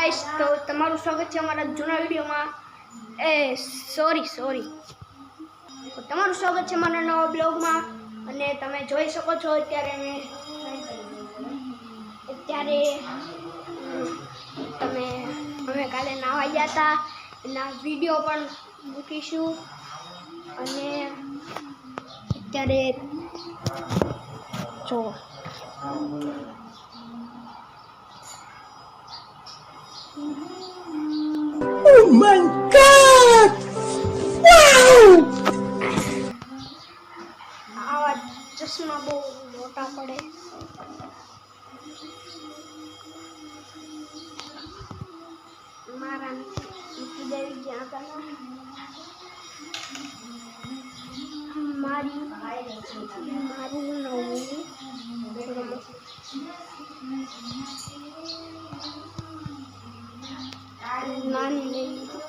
Guys તો તમારું સ્વાગત છે અમારા જૂના વિડીયોમાં. એ સોરી સોરી તમારું સ્વાગત છે મારા નવા બ્લોગમાં. અને તમે જોઈ શકો છો અત્યારે મેં અત્યારે તમે, અમે કાલે નાવા ગયા હતા. એના વીડિયો પણ મૂકીશું. અને અત્યારે, જો. Oh my god! Wow! આવા ચશ્મા બહુ મોટા પડે મારા મૂકી દેવી ગયા હતા મારી મારું નવું નાની લઈ લીધી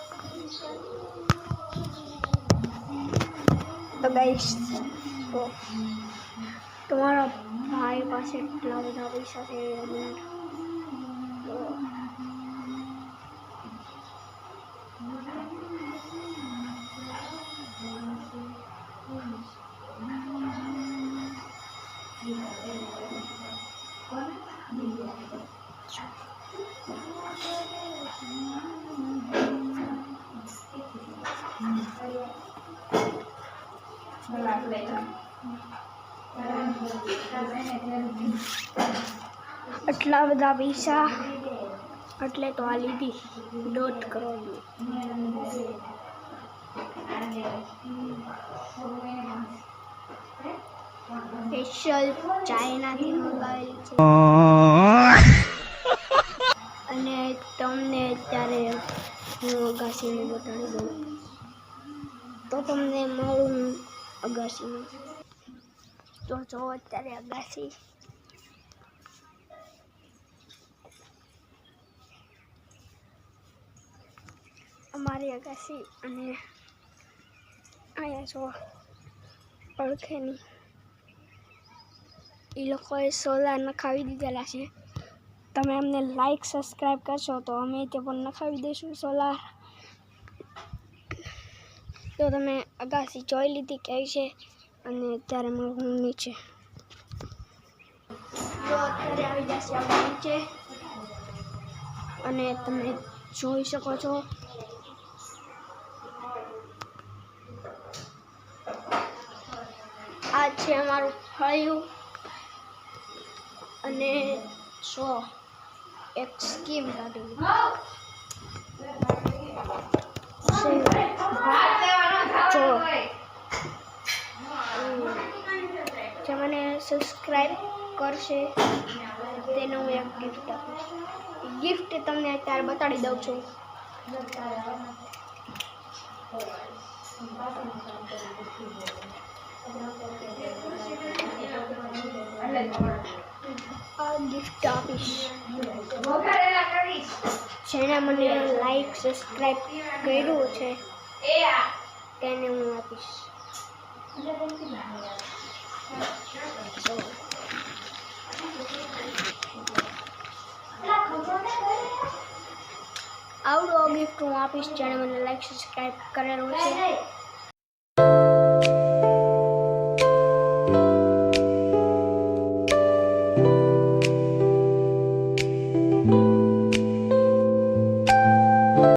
તો ગાઈશ તો તમારા ભાઈ પાસે એટલા બધા પૈસા આટલા બધા પૈસા, એટલે તો આ લીધી. દોઢ કરોડની સ્પેશિયલ ચાઇનાથી મંગાવેલી અને તમને અત્યારે હું ઘાસીને બતાડી દઉં. તો તમને મારું અગાસીનું. તો જો અત્યારે અગાસી. અમારી અગાસી અને અહીંયા જો ઓળખેની એ લોકોએ સોલાર નખાવી દીધેલા છે. તમે અમને લાઈક સબસ્ક્રાઈબ કરશો તો અમે તે પણ નખાવી દઈશું સોલાર. તો તમે અગાસી જોઈ લીધી કઈ છે અને અત્યારે હું નીચે તો અત્યારે આવી જશે નીચે અને તમે જોઈ શકો છો. આ છે અમારું ફળિયું અને સો એક સ્કીમ કાઢી જો જે મને સબસ્ક્રાઈબ કરશે તેને હું એક ગિફ્ટ આપીશ ગિફ્ટ તમને અત્યારે બતાડી દઉં છું. આ ગિફ્ટ આપીશ. જેણે મને લાઈક સબસ્ક્રાઈબ કર્યું છે તેને હું આપીશ. જો. આવડો ગિફ્ટ હું આપીશ જેણે મને લાઈક સબસ્ક્રાઈબ કરેલું છે